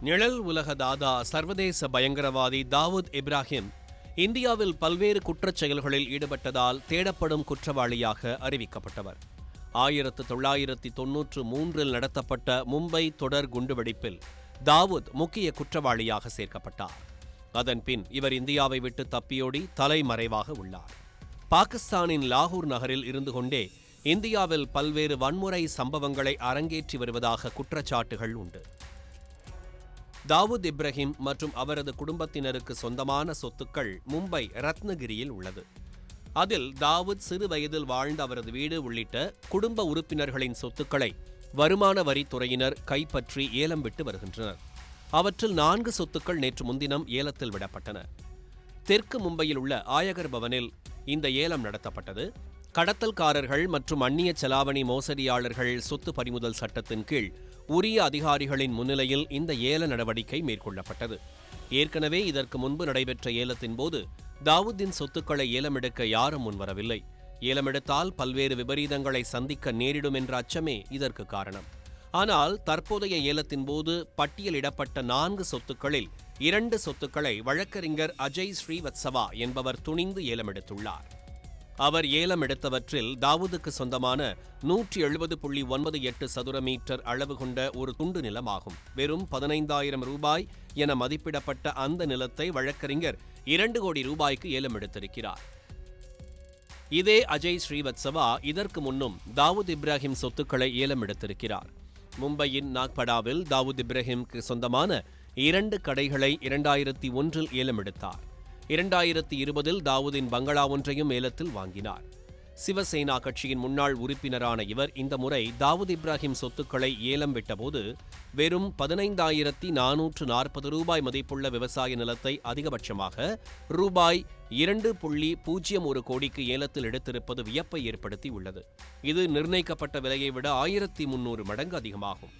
நிழல் உலக தாதா சர்வதேச பயங்கரவாதி தாவூத் இப்ராஹிம் இந்தியாவில் பல்வேறு குற்றச் செயல்களில் ஈடுபட்டதால் தேடப்படும் குற்றவாளியாக அறிவிக்கப்பட்டவர். ஆயிரத்து தொள்ளாயிரத்தி தொன்னூற்று மூன்றில் நடத்தப்பட்ட மும்பை தொடர் குண்டுவெடிப்பில் தாவூத் முக்கிய குற்றவாளியாக சேர்க்கப்பட்டார். அதன் பின் இவர் இந்தியாவை விட்டு தப்பியோடி தலைமறைவாக உள்ளார். பாகிஸ்தானின் லாகூர் நகரில் இருந்து கொண்டே இந்தியாவில் பல்வேறு வன்முறை சம்பவங்களை அரங்கேற்றி வருவதாக குற்றச்சாட்டுகள் உண்டு. தாவூத் இப்ராஹிம் மற்றும் அவரது குடும்பத்தினருக்கு சொந்தமான சொத்துக்கள் மும்பை ரத்னகிரியில் உள்ளது. அதில் தாவூத் சிறு வயதில் வாழ்ந்த அவரது வீடு உள்ளிட்ட குடும்ப உறுப்பினர்களின் சொத்துக்களை வருமான வரித்துறையினர் கைப்பற்றி ஏலம் விட்டு வருகின்றனர். அவற்றில் நான்கு சொத்துக்கள் நேற்று முன்தினம் ஏலத்தில் விடப்பட்டன. தெற்கு மும்பையில் உள்ள ஆயகர் பவனில் இந்த ஏலம் நடத்தப்பட்டது. கடத்தல்காரர்கள் மற்றும் அந்நிய செலாவணி மோசடியாளர்கள் சொத்து பறிமுதல் சட்டத்தின் கீழ் உரிய அதிகாரிகளின் முன்னிலையில் இந்த ஏல நடவடிக்கை மேற்கொள்ளப்பட்டது. ஏற்கனவே இதற்கு முன்பு நடைபெற்ற ஏலத்தின் போது தாவூத்தின் சொத்துக்களை ஏலமெடுக்க யாரும் முன்வரவில்லை. ஏலமெடுத்தால் பல்வேறு விபரீதங்களை சந்திக்க நேரிடும் என்ற அச்சமே இதற்கு காரணம். ஆனால் தற்போதைய ஏலத்தின் போது பட்டியலிடப்பட்ட நான்கு சொத்துக்களில் இரண்டு சொத்துக்களை வழக்கறிஞர் அஜய் ஸ்ரீவத்சவா என்பவர் துணிந்து ஏலமெடுத்துள்ளார். அவர் ஏலம் எடுத்தவற்றில் தாவூதுக்கு சொந்தமான நூற்றி எழுபது புள்ளி ஒன்பது எட்டு சதுர மீட்டர் அளவு கொண்ட ஒரு துண்டு நிலமாகும். வெறும் பதினைந்தாயிரம் ரூபாய் என மதிப்பிடப்பட்ட அந்த நிலத்தை வழக்கறிஞர் இரண்டு கோடி ரூபாய்க்கு ஏலம் எடுத்திருக்கிறார். இதே அஜய் ஸ்ரீவத்சவா இதற்கு முன்னும் தாவூத் இப்ராஹிம் சொத்துக்களை ஏலம் எடுத்திருக்கிறார். மும்பையின் நாக்படாவில் தாவூத் இப்ராஹிம்க்கு சொந்தமான இரண்டு கடைகளை இரண்டாயிரத்தி ஒன்றில் ஏலம் எடுத்தார். இரண்டாயிரத்தி இருபதில் தாவூதின் பங்களா ஒன்றையும் ஏலத்தில் வாங்கினார். சிவசேனா கட்சியின் முன்னாள் உறுப்பினரான இவர் இந்த முறை தாவூத் இப்ராஹிம் சொத்துக்களை ஏலம் விட்டபோது வெறும் பதினைந்தாயிரத்தி நானூற்று நாற்பது ரூபாய் மதிப்புள்ள விவசாய நிலத்தை அதிகபட்சமாக ரூபாய் இரண்டு புள்ளி பூஜ்ஜியம் ஒரு கோடிக்கு ஏலத்தில் எடுத்திருப்பது வியப்பை ஏற்படுத்தி உள்ளது இது நிர்ணயிக்கப்பட்ட விலையை விட ஆயிரத்தி முன்னூறு மடங்கு அதிகமாகும்.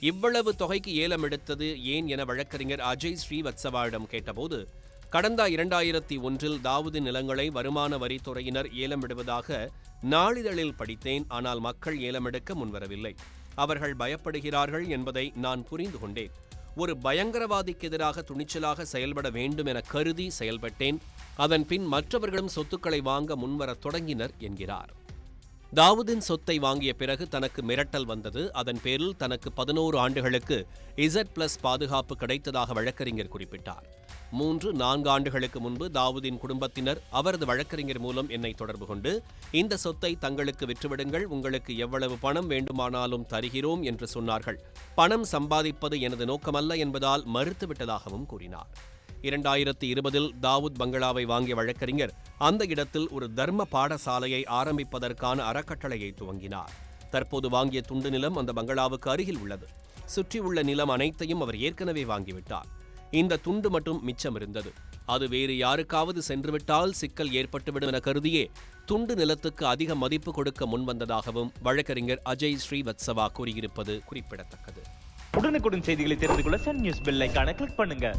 இவ்வளவு தொகைக்கு ஏலம் எடுத்தது ஏன் என வழக்கறிஞர் அஜய் ஸ்ரீவத்சவாவிடம் கேட்டபோது கடந்த இரண்டாயிரத்தி ஒன்றில் தாவூதி நிலங்களை வருமான வரித்துறையினர் ஏலமிடுவதாக நாளிதழில் படித்தேன். ஆனால் மக்கள் ஏலமெடுக்க முன்வரவில்லை. அவர்கள் பயப்படுகிறார்கள் என்பதை நான் புரிந்து கொண்டேன். ஒரு பயங்கரவாதிக்கு எதிராக துணிச்சலாக செயல்பட வேண்டும் என கருதி செயல்பட்டேன். அதன் பின் மற்றவர்களும் சொத்துக்களை வாங்க முன்வரத் தொடங்கினர் என்கிறார். தாவூதின் சொத்தை வாங்கிய பிறகு தனக்கு மிரட்டல் வந்தது. அதன் பேரில் தனக்கு பதினோரு ஆண்டுகளுக்கு இசட் பிளஸ் பாதுகாப்பு கிடைத்ததாக வழக்கறிஞர் குறிப்பிட்டார். மூன்று நான்கு ஆண்டுகளுக்கு முன்பு தாவூதின் குடும்பத்தினர் அவரது வழக்கறிஞர் மூலம் என்னை தொடர்பு கொண்டு இந்த சொத்தை தங்களுக்கு விற்றுவிடுங்கள் உங்களுக்கு எவ்வளவு பணம் வேண்டுமானாலும் தருகிறோம் என்று சொன்னார்கள். பணம் சம்பாதிப்பது எனது நோக்கமல்ல என்பதால் மறுத்துவிட்டதாகவும் கூறினார். இரண்டாயிரத்தி இருபதில் தாவூத் பங்களாவை வாங்கிய வழக்கறிஞர் அந்த இடத்தில் ஒரு தர்ம பாடசாலையை ஆரம்பிப்பதற்கான அறக்கட்டளையை துவங்கினார். தற்போது வாங்கிய துண்டு நிலம் அந்த பங்களாவுக்கு அருகில் உள்ளது. சுற்றியுள்ள நிலம் அனைத்தையும் அவர் ஏற்கனவே வாங்கிவிட்டார். இந்த துண்டு மட்டும் மிச்சம் இருந்தது. அது வேறு யாருக்காவது சென்றுவிட்டால் சிக்கல் ஏற்பட்டுவிடும் என கருதியே துண்டு நிலத்துக்கு அதிக மதிப்பு கொடுக்க முன்வந்ததாகவும் வழக்கறிஞர் அஜய் ஸ்ரீவத்சவா கூறியிருப்பது குறிப்பிடத்தக்கது. உடனுக்குடன் செய்திகளை தெரிந்து கொள்ள சன் நியூஸ் பெல்லைக்கான கிளிக் பண்ணுங்க.